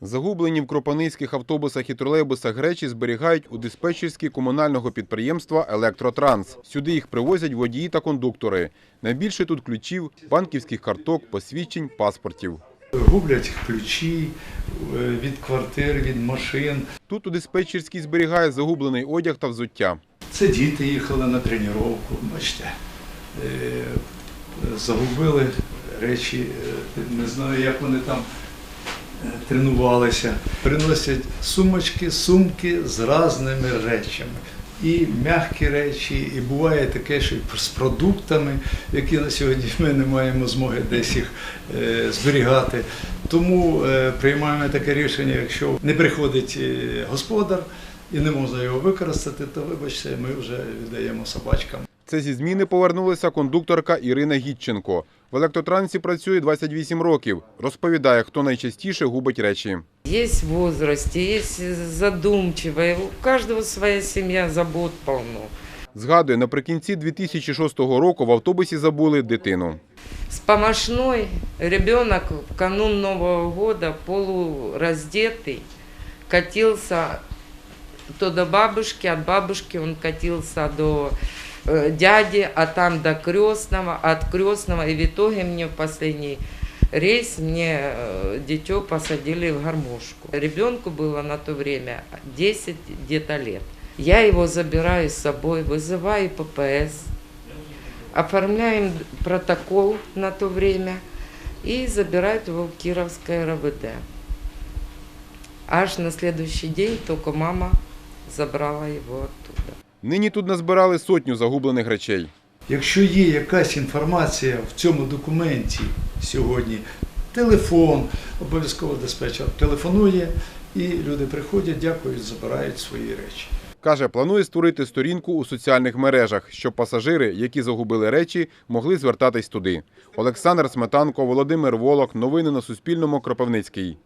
Загублені в кропаницьких автобусах і тролейбусах речі зберігають у диспетчерській комунального підприємства «Електротранс». Сюди їх привозять водії та кондуктори. Найбільше тут ключів, банківських карток, посвідчень, паспортів. Гублять ключі е, від квартир, від машин. Тут у диспетчерській зберігають загублений одяг та взуття. Це діти їхали на тренування, бачите. Е, Загубили речі, е, не знаю, як вони там тренувалися. Приносять сумочки, сумки з різними речами. І м'які речі, і буває таке, що з продуктами, які на сьогодні ми не маємо змоги десь їх е, зберігати. Тому е, приймаємо таке рішення, якщо не приходить е, господар і не можна його використати, то вибачте, ми вже віддаємо собачкам. Це зі зміни повернулася кондукторка Ірина Гітченко. В електротрансі працює 28 років. Розповідає, хто найчастіше губить речі. Есть в возрасте, есть задумчивые. У каждого своя семья, забот полно. Згадує, наприкінці 2006 року в автобусі забули дитину. С помощной ребенок в канун Нового года полураздетый катился то до бабушки, от бабушки он катился до э, дяди, а там до крестного, от крестного. И в итоге мне в последний рейс мне э, дитё посадили в гармошку. Ребенку было на то время 10 где-то лет. Я его забираю с собой, вызываю ППС, оформляем протокол на то время и забирают его в Кировское РВД. Аж на следующий день только мама забрала его оттуда. Нині тут назбирали сотню загублених речей. Якщо є якась інформація в цьому документі сьогодні, телефон, обов'язково диспетчер телефонує, і люди приходять, дякують, забирають свої речі. Каже, планує створити сторінку у соціальних мережах, щоб пасажири, які загубили речі, могли звертатись туди. Олександр Сметанко, Володимир Волок. Новини на Суспільному. Кропивницький.